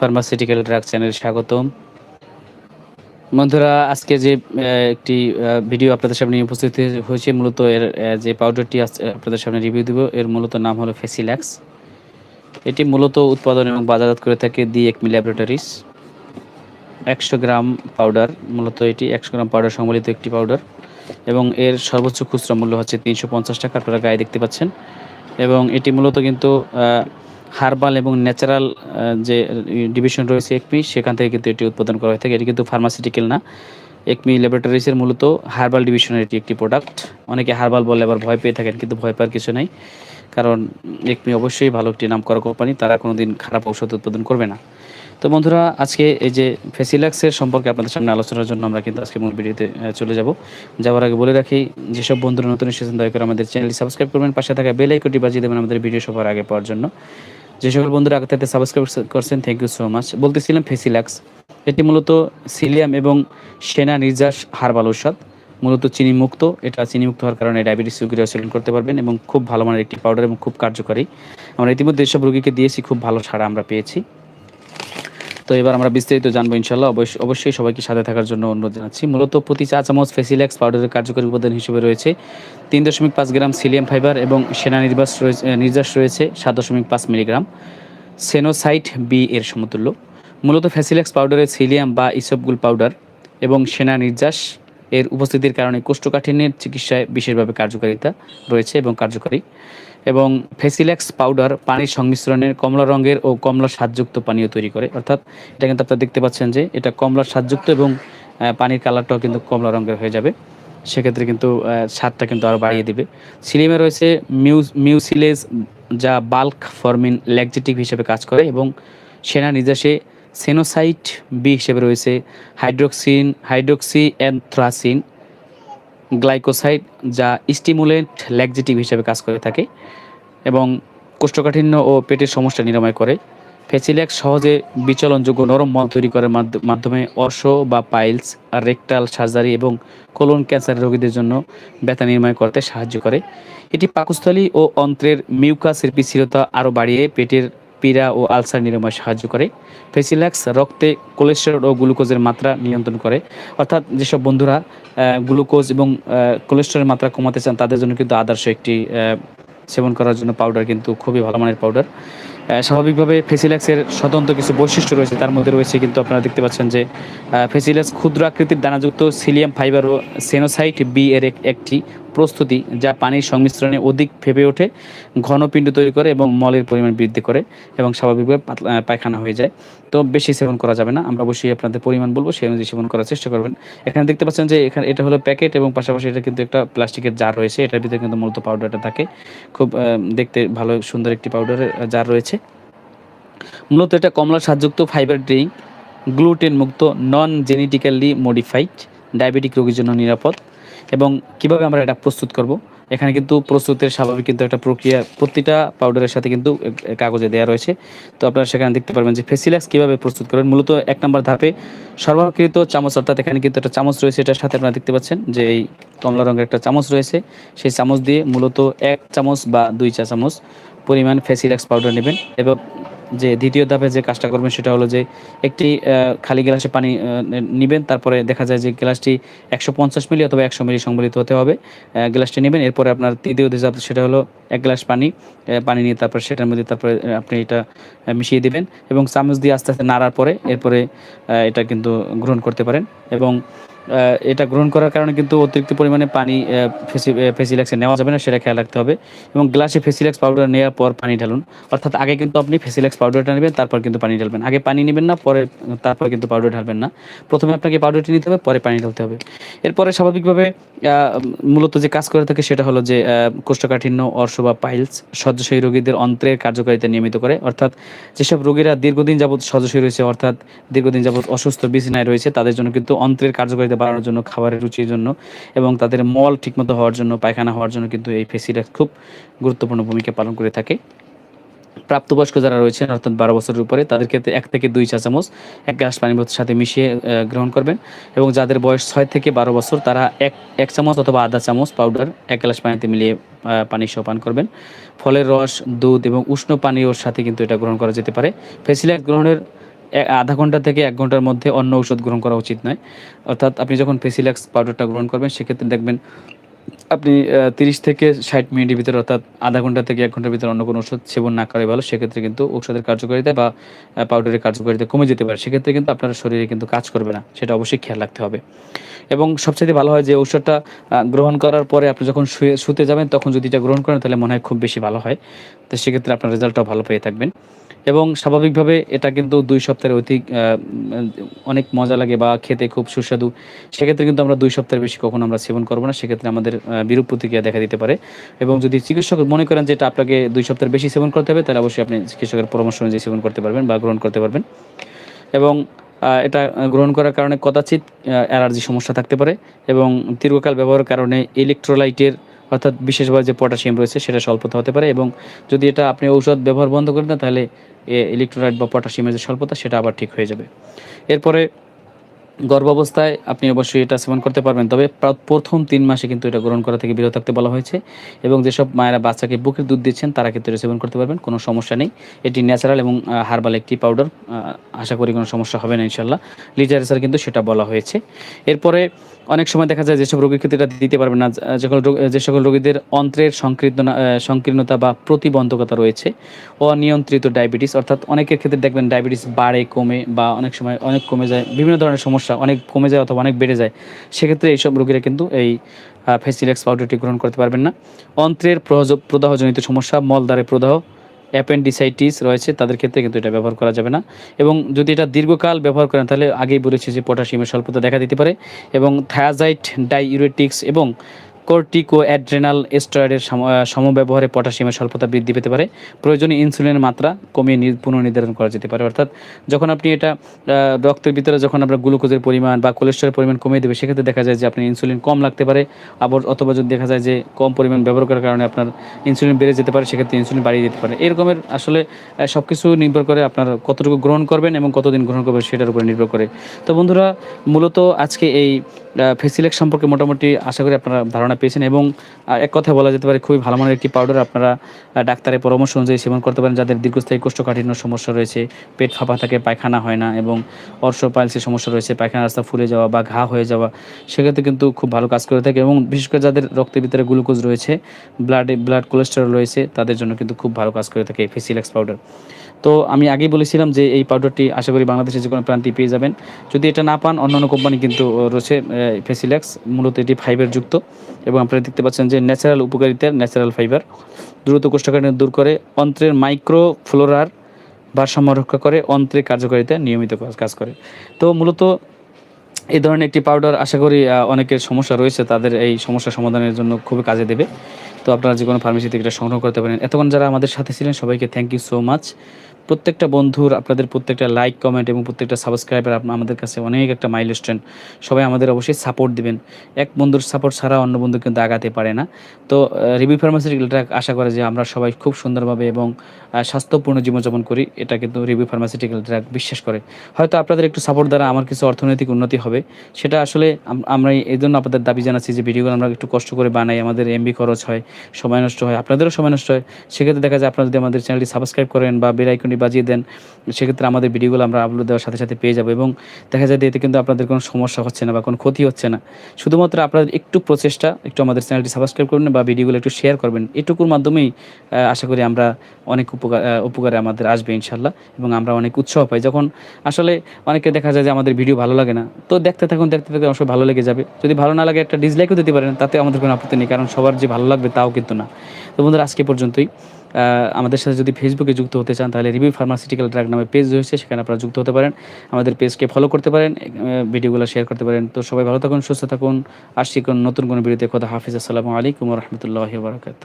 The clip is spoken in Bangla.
ফার্মাসিউটিক্যাল ড্রাগ চ্যানেল স্বাগতম। বন্ধুরা, আজকে যে একটি ভিডিও আপনাদের সামনে উপস্থিত হয়েছে, মূলত এর যে পাউডারটি আপনাদের সামনে রিভিউ দিব, এর মূলত নাম হলো ফেসিল্যাক্স এটি মূলত উৎপাদন এবং বাজারজাত করে থাকে দি একমি ল্যাবরেটরিজ একশো গ্রাম পাউডার মূলত এটি একশো গ্রাম পাউডার সম্বলিত একটি পাউডার এবং এর সর্বোচ্চ খুচরা মূল্য হচ্ছে তিনশো পঞ্চাশ টাকা, আপনারা গায়ে দেখতে পাচ্ছেন। এবং এটি মূলত কিন্তু হার্বাল এবং ন্যাচারাল যে ডিভিশন রয়েছে একমি, সেখান থেকে কিন্তু এটি উৎপাদন করা হয়ে থাকে। এটি কিন্তু ফার্মাসিউটিক্যাল না। একমি ল্যাবরেটরিজের মূলত হার্বাল ডিভিশনের এটি একটি প্রোডাক্ট অনেকে হার্বাল বলে আবার ভয় পেয়ে থাকেন, কিন্তু ভয় পাওয়ার কিছু নেই। কারণ একমি অবশ্যই ভালো একটি নাম করা কোম্পানি, তারা কোনো দিন খারাপ ঔষধ উৎপাদন করবে না। তো বন্ধুরা, আজকে এই যে ফেসিলাক্সের সম্পর্কে আপনাদের সামনে আলোচনার জন্য আমরা কিন্তু আজকে মূল ভিডিওতে চলে যাব। যাওয়ার আগে বলে রাখি যেসব বন্ধুরা নতুন এসেছেন, দয়া করে আমাদের চ্যানেলটি সাবস্ক্রাইব করবেন, পাশে থাকা বেল আইকনটি বাজিয়ে দেবেন আমাদের ভিডিও সবার আগে পাওয়ার জন্য। যে সকল বন্ধুরা আগে থাকতে সাবস্ক্রাইব করছেন থ্যাংক ইউ সো মাচ বলতেছিলাম ফেসিলাক্স, এটি মূলত সিলিয়াম এবং সেনা নির্যাস হার্বাল ঔষধ, মূলত চিনি মুক্ত এটা চিনি মুক্ত হওয়ার কারণে ডায়াবেটিস রোগীরা সেবন করতে পারবেন এবং খুব ভালো মানের একটি পাউডার এবং খুব কার্যকরী। আমরা ইতিমধ্যে এসব রোগীকে দিয়েছি, খুব ভালো সাড়া আমরা পেয়েছি। তো এবার আমরা বিস্তারিত জানব ইনশাল্লাহ অবশ্য- অবশ্যই সবাইকে সাথে থাকার জন্য অনুরোধ জানাচ্ছি। মূলত প্রতি চা চামচ ফেসিল্যাক্স পাউডারের কার্যকরী উপাদান হিসেবে রয়েছে তিন দশমিক পাঁচ গ্রাম সিলিয়াম ফাইবার এবং সেনা নির্বাস রয়েছে নির্যাস রয়েছে সাত দশমিক পাঁচ মিলিগ্রাম। সেনোসাইট বি এর সমতুল্য। মূলত ফ্যাসিলেক্স পাউডারের সিলিয়াম বা ইসবগুল পাউডার এবং সেনা নির্যাস এর উপস্থিতির কারণে কোষ্ঠকাঠিন্যের চিকিৎসায় বিশেষভাবে কার্যকারিতা রয়েছে এবং কার্যকরী। এবং ফেসিল্যাক্স পাউডার পানির সংমিশ্রণের কমলা রঙের ও কমলা স্বাদযুক্ত পানীয় তৈরি করে। অর্থাৎ এটা কিন্তু আপনারা দেখতে পাচ্ছেন যে এটা কমলা স্বাদযুক্ত এবং পানির কালারটাও কিন্তু কমলা রঙের হয়ে যাবে। সেক্ষেত্রে কিন্তু স্বাদটা কিন্তু আরও বাড়িয়ে দিবে। সিলিমে রয়েছে মিউজ মিউসিলেজ যা বাল্ক ফরমিন ল্যাকজেটিভ হিসেবে কাজ করে এবং সেনা নির্দেশে সেনোসাইট বি হিসেবে রয়েছে হাইড্রোক্সিন হাইড্রোক্সি অ্যানথ্রাসিন গ্লাইকোসাইড যা স্টিমুলেন্ট ল্যাকজেটিভ হিসেবে কাজ করে থাকে এবং কোষ্ঠকাঠিন্য ও পেটের সমস্যা নিরাময় করে। ফেসিল্যাক্স সহজে বিচলনযোগ্য নরম মল তৈরি করার মাধ্য- মাধ্যমে অর্শ বা পাইলস আর রেকটাল সার্জারি এবং কোলন ক্যান্সার রোগীদের জন্য ব্যথা নির্ময় করতে সাহায্য করে। এটি পাকস্থলী ও অন্ত্রের মিউকাসের পিচ্ছিলতা আরও বাড়িয়ে পেটের পীড়া ও আলসার নিরাময় সাহায্য করে। ফেসিল্যাক্স রক্তে কোলেস্টেরল ও গ্লুকোজের মাত্রা নিয়ন্ত্রণ করে। অর্থাৎ যেসব বন্ধুরা গ্লুকোজ এবং কোলেস্টেরলের মাত্রা কমাতে চান, তাদের জন্য কিন্তু আদর্শ একটি সেবন করার জন্য পাউডার কিন্তু খুবই ভালো মানের পাউডার। স্বাভাবিকভাবে ফেসিল্যাক্সের স্বতন্ত্র কিছু বৈশিষ্ট্য রয়েছে, তার মধ্যে রয়েছে কিন্তু আপনারা দেখতে পাচ্ছেন যে ফেসিল্যাক্স ক্ষুদ্র আকৃতির দানাযুক্ত সিলিয়াম ফাইবার ও সেনোসাইট বি এর এক- একটি প্রস্তুতি যা পানির সংমিশ্রণে অধিক ফেপে ওঠে ঘনপিণ্ড তৈরি করে এবং মলের পরিমাণ বৃদ্ধি করে এবং স্বাভাবিকভাবে পায়খানা হয়ে যায়। তো বেশি সেবন করা যাবে না, আমরা অবশ্যই আপনাদের পরিমাণ বলব, সেই অনুযায়ী সেবন করার চেষ্টা করবেন। এখানে দেখতে পাচ্ছেন যে এখানে এটা হলো প্যাকেট এবং পাশাপাশি এটা কিন্তু একটা প্লাস্টিকের জার রয়েছে, এটার ভিতরে কিন্তু মূলত পাউডারটা থাকে। খুব দেখতে ভালো, সুন্দর একটি পাউডারের জার রয়েছে। মূলত এটা কমলা স্বাদযুক্ত ফাইবার ড্রিঙ্ক গ্লুটেন মুক্ত নন জেনেটিক্যালি মডিফাইড ডায়াবেটিক রোগীর জন্য নিরাপদ। এবং কীভাবে আমরা এটা প্রস্তুত করব? এখানে কিন্তু প্রস্তুতের স্বাভাবিক কিন্তু একটা প্রক্রিয়া, প্রতিটা পাউডারের সাথে কিন্তু কাগজে দেওয়া রয়েছে। তো আপনারা সেখানে দেখতে পারবেন যে ফেসিল্যাক্স কীভাবে প্রস্তুত করবেন মূলত এক নম্বর ধাপে সর্বাকৃত চামচ, অর্থাৎ এখানে কিন্তু একটা চামচ রয়েছে, এটার সাথে আপনারা দেখতে পাচ্ছেন যে এই কমলা রঙের একটা চামচ রয়েছে। সেই চামচ দিয়ে মূলত এক চামচ বা দুই চা চামচ পরিমাণ ফেসিলাক্স পাউডার নেবেন। এবং যে দ্বিতীয় ধাপে যে কাজটা করবেন সেটা হলো যে একটি খালি গ্লাসে পানি নেবেন, তারপরে দেখা যায় যে গ্লাসটি একশো পঞ্চাশ মিলি অথবা একশো মিলি সংবলিত হতে হবে। গ্লাসটি নেবেন, এরপরে আপনার তৃতীয় ধাপ সেটা হলো এক গ্লাস পানি পানি নিয়ে তারপর সেটার মধ্যে তারপরে আপনি এটা মিশিয়ে দিবেন এবং চামচ দিয়ে আস্তে আস্তে নাড়ার পরে এরপরে এটা কিন্তু গ্রহণ করতে পারেন এবং এটা গ্রহণ করার কারণে কিন্তু অতিরিক্ত পরিমাণে পানি ফেসিল্যাক্সে নেওয়া যাবে না, সেটা খেয়াল রাখতে হবে। এবং গ্লাসে ফেসিল্যাক্স পাউডার নেওয়ার পর পানি ঢালুন। অর্থাৎ আগে কিন্তু আপনি ফেসিল্যাক্স পাউডারটা নেবেন, তারপর কিন্তু পানি ঢালবেন। আগে পানি নেবেন না, পরে, তারপর কিন্তু পাউডার ঢালবেন না। প্রথমে আপনাকে পাউডারটি নিতে হবে, পরে পানি ঢালতে হবে। এরপরে স্বাভাবিকভাবে মূলত যে কাজ করে থাকে সেটা হলো যে কোষ্ঠকাঠিন্য, অর্শ বা পাইলস শয্যাশয়ী রোগীদের অন্ত্রের কার্যকারিতা নিয়মিত করে। অর্থাৎ যেসব রোগীরা দীর্ঘদিন যাবত শয্যাশয়ী রয়েছে, অর্থাৎ দীর্ঘদিন যাবত অসুস্থ, বিছানায় রয়েছে, তাদের জন্য কিন্তু অন্ত্রের কার্যকারিতা বাড়ানোর জন্য, খাবারের রুচির জন্য এবং তাদের মল ঠিকমতো হওয়ার জন্য, পায়খানা হওয়ার জন্য কিন্তু এই ফেসিলাক্স খুব গুরুত্বপূর্ণ ভূমিকা পালন করে থাকে। প্রাপ্তবয়স্ক যারা রয়েছেন, অর্থাৎ বারো বছরের উপরে, তাদের ক্ষেত্রে এক থেকে দুই চা চামচ, এক গ্লাস পানি বোতলের সাথে মিশিয়ে গ্রহণ করবেন এবং যাদের বয়স ছয় থেকে বারো বছর, তারা এক এক চামচ অথবা আধা চামচ পাউডার এক গ্লাস পানিতে মিলিয়ে পানি সহ পান করবেন। ফলের রস, দুধ এবং উষ্ণ পানীয়র সাথে কিন্তু এটা গ্রহণ করা যেতে পারে। ফেসিলাক্স গ্রহণের আধা ঘণ্টা থেকে এক ঘণ্টার মধ্যে অন্য ঔষধ গ্রহণ করা উচিত নয়। অর্থাৎ আপনি যখন ফেসিল্যাক্স পাউডারটা গ্রহণ করবেন, সেক্ষেত্রে দেখবেন আপনি তিরিশ থেকে ষাট মিনিটের ভিতরে অর্থাৎ আধা ঘণ্টা থেকে এক ঘণ্টার ভিতরে অন্য কোনো ওষুধ সেবন না করে ভালো। সেক্ষেত্রে কিন্তু ঔষধের কার্যকারিতা বা পাউডারের কার্যকারিতা কমে যেতে পারে। সেক্ষেত্রে কিন্তু আপনার শরীরে কিন্তু কাজ করবে না। সেটা অবশ্যই খেয়াল রাখতে হবে। এবং সবচেয়ে ভালো হয় যে ঔষধটা গ্রহণ করার পরে আপনি যখন শুয়ে, শুতে যাবেন, তখন যদি এটা গ্রহণ করেন, তাহলে মনে হয় খুব বেশি ভালো হয়। তো সেক্ষেত্রে আপনার রেজাল্টটাও ভালো পেয়ে থাকবেন। এবং স্বাভাবিকভাবে এটা কিন্তু দুই সপ্তাহের অধিক অনেক মজা লাগে বা খেতে খুব সুস্বাদু। সেক্ষেত্রে কিন্তু আমরা দুই সপ্তাহের বেশি কখনো আমরা সেবন করব না, সেক্ষেত্রে আমাদের বিরূপ প্রতিক্রিয়া দেখা দিতে পারে। এবং যদি চিকিৎসক মনে করেন যে এটা আপনাকে দুই সপ্তাহের বেশি সেবন করতে হবে, তাহলে অবশ্যই আপনি চিকিৎসকের পরামর্শ অনুযায়ী সেবন করতে পারবেন বা গ্রহণ করতে পারবেন। এবং এটা গ্রহণ করার কারণে কদাচিৎ অ্যালার্জি সমস্যা থাকতে পারে এবং দীর্ঘকাল ব্যবহারের কারণে ইলেকট্রোলাইটের অর্থাৎ বিশেষভাবে যে পটাশিয়াম রয়েছে সেটা স্বল্পতা হতে পারে এবং যদি এটা আপনি ঔষধ ব্যবহার বন্ধ করে দেন, তাহলে ইলেকট্রোলাইট বা পটাশিয়ামের যে স্বল্পতা, সেটা আবার ঠিক হয়ে যাবে। এরপরে গর্ভাবস্থায় আপনি অবশ্যই এটা সেবন করতে পারবেন। তবে প্রথম তিন মাসে কিন্তু এটা গ্রহণ করা থেকে বিরত থাকতে বলা হয়েছে এবং যেসব মায়েরা বাচ্চাকে বুকের দুধ দিচ্ছেন, তারা কিন্তু এটা সেবন করতে পারবেন, কোনো সমস্যা নেই। এটি ন্যাচারাল এবং হার্বাল একটি পাউডার আশা করি কোনো সমস্যা হবে না ইনশাল্লাহ লিটারেচার কিন্তু সেটা বলা হয়েছে। এরপরে অনেক সময় দেখা যায় যেসব রোগীর ক্ষেত্রে এটা দিতে পারবে না যে সকল যে সকল রোগীদের অন্ত্রের সংকীর্ণ সংকীর্ণতা বা প্রতিবন্ধকতা রয়েছে, অনিয়ন্ত্রিত ডায়াবেটিস, অর্থাৎ অনেকের ক্ষেত্রে দেখবেন ডায়াবেটিস বাড়ে, কমে বা অনেক সময় অনেক কমে যায়, বিভিন্ন ধরনের সমস্যা অনেক কমে যায় অথবা অনেক বেড়ে যায়, সেক্ষেত্রে এইসব রোগীরা কিন্তু এই ফেসিলেক্স পাউডারটি গ্রহণ করতে পারবেন না। অন্ত্রের প্রদাহজনিত সমস্যা, মলদ্বারে প্রদাহ অ্যাপেন্ডিসাইটিস রয়েছে, তাদের ক্ষেত্রে কিন্তু এটা ব্যবহার করা যাবে না। এবং যদি এটা দীর্ঘকাল ব্যবহার করেন, তাহলে আগেই বলেছি যে পটাশিয়ামের স্বল্পতা দেখা দিতে পারে। এবং থায়াজাইট, ডাইউরেটিক্স এবং কর্টিকো অ্যাড্রেনাল স্টেরয়েডের সমব্যবহারে পটাশিয়ামের স্বল্পতা বৃদ্ধি পেতে পারে। প্রয়োজনীয় ইনসুলিনের মাত্রা কমিয়ে পুনর্নির্ধারণ করা যেতে পারে। অর্থাৎ যখন আপনি এটা রক্তের ভিতরে যখন আপনার গ্লুকোজের পরিমাণ বা কোলেস্ট্রলের পরিমাণ কমিয়ে দেবে, সেক্ষেত্রে দেখা যায় যে আপনি ইনসুলিন কম লাগতে পারে। আবার অথবা যদি দেখা যায় যে কম পরিমাণ ব্যবহার করার কারণে আপনার ইনসুলিন বেড়ে যেতে পারে, সেক্ষেত্রে ইনসুলিন বাড়িয়ে দিতে পারে। এরকমের আসলে সব কিছু নির্ভর করে আপনার কতটুকু গ্রহণ করবেন এবং কতদিন গ্রহণ করবেন সেটার উপরে নির্ভর করে। তো বন্ধুরা, মূলত আজকে এই ফেসিলেক্স সম্পর্কে মোটামুটি আশা করি আপনারা ধারণা পেয়েছেন এবং এক কথা বলা যেতে পারে খুবই ভালো মানের একটি পাউডার আপনারা ডাক্তারের পরামর্শ অনুযায়ী সেবন করতে পারেন যাদের দীর্ঘস্থায়ী কোষ্ঠকাঠিন্য সমস্যা রয়েছে, পেট ফাঁপা থাকে, পায়খানা হয় না এবং অর্শ পাইলসের সমস্যা রয়েছে পায়খানা রাস্তা ফুলে যাওয়া বা ঘা হয়ে যাওয়া, সেক্ষেত্রে কিন্তু খুব ভালো কাজ করে থাকে এবং বিশেষ করে যাদের রক্তের ভিতরে গ্লুকোজ রয়েছে ব্লাডে ব্লাড কোলেস্টেরল রয়েছে, তাদের জন্য কিন্তু খুব ভালো কাজ করে থাকে ফেসিলেক্স পাউডার তো আমি আগেই বলেছিলাম যে এই পাউডারটি আশা করি বাংলাদেশের যে কোনো প্রান্তে পেয়ে যাবেন। যদি এটা না পান, অন্যান্য কোম্পানি কিন্তু রয়েছে ফেসিলেক্স মূলত এটি ফাইবার যুক্ত। এবং আপনারা দেখতে পাচ্ছেন যে ন্যাচারাল উপকারিতার ন্যাচারাল ফাইবার দ্রুত কোষ্ঠকাঠিন্য দূর করে, অন্ত্রের মাইক্রো ফ্লোরার ভারসাম্য রক্ষা করে অন্ত্রের কার্যকারিতা নিয়মিত কাজ করে। তো মূলত এই ধরনের একটি পাউডার আশা করি অনেকের সমস্যা রয়েছে, তাদের এই সমস্যা সমাধানের জন্য খুবই কাজে দেবে। তো আপনারা যে কোনো ফার্মেসি থেকে এটা সংগ্রহ করতে পারেন। এতক্ষণ যারা আমাদের সাথে ছিলেন, সবাইকে থ্যাংক ইউ সো মাচ প্রত্যেকটা বন্ধুর, আপনাদের প্রত্যেকটা লাইক কমেন্ট এবং প্রত্যেকটা সাবস্ক্রাইবার আমাদের কাছে অনেক একটা মাইলস্টোন সবাই আমাদের অবশ্যই সাপোর্ট দিবেন। এক বন্ধুর সাপোর্ট ছাড়া অন্য বন্ধু কিন্তু আগাতে পারে না। তো রিভিউ ফার্মাসিউটিক্যালটা আশা করে যে আমরা সবাই খুব সুন্দরভাবে এবং স্বাস্থ্যপূর্ণ জীবনযাপন করি। এটা কিন্তু রিভিউ ফার্মাসিউটিক্যালটা বিশ্বাস করে। হয়তো আপনাদের একটু সাপোর্ট দ্বারা আমার কিছু অর্থনৈতিক উন্নতি হবে। সেটা আসলে আমরা এই জন্য আপনাদের দাবি জানাচ্ছি যে ভিডিওগুলো আমরা একটু কষ্ট করে বানাই, আমাদের এমবি খরচ হয়, সময় নষ্ট হয়, আপনাদেরও সময় নষ্ট হয়। সেক্ষেত্রে দেখা যায় আপনারা যদি আমাদের চ্যানেলটি সাবস্ক্রাইব করেন বা বেল বাজিয়ে দেন, সেক্ষেত্রে আমাদের ভিডিওগুলো আমরা আপলোড দেওয়ার সাথে সাথে পেয়ে যাব এবং দেখা যায় যে এতে কিন্তু আপনাদের কোনো সমস্যা হচ্ছে না বা কোনো ক্ষতি হচ্ছে না। শুধুমাত্র আপনাদের একটু প্রচেষ্টা, একটু আমাদের চ্যানেলটি সাবস্ক্রাইব করবেন বা ভিডিওগুলো একটু শেয়ার করবেন। এটুকুর মাধ্যমেই আশা করি আমরা অনেক উপকার উপকারে আমাদের আসবে ইনশাল্লাহ এবং আমরা অনেক উৎসাহ পাই। যখন আসলে অনেকে দেখা যায় যে আমাদের ভিডিও ভালো লাগে না, তো দেখতে থাকুন দেখতে থাকুন, অবশ্যই ভালো লেগে যাবে। যদি ভালো না লাগে একটা ডিসলাইকও দিতে পারেন, তাতে আমাদের কোনো আপত্তি নেই, কারণ সবার যে ভালো লাগবে তাও কিন্তু না। তো বন্ধুরা, আজকে পর্যন্তই। আমাদের সাথে যদি ফেসবুকে যুক্ত হতে চান, তাহলে রিভিউ ফার্মাসিউটিক্যাল ড্রাগ নামে পেজ রয়েছে, সেখানে আপনারা যুক্ত হতে পারেন। আমাদের পেজকে ফলো করতে পারেন ভিডিওগুলো শেয়ার করতে পারেন। তো সবাই ভালো থাকুন, সুস্থ থাকুন। আসছি কোন নতুন কোনো ভিডিওতে কথা হাফিজ। আসসালামু আলাইকুম রহমতুল্লাহ বারকাত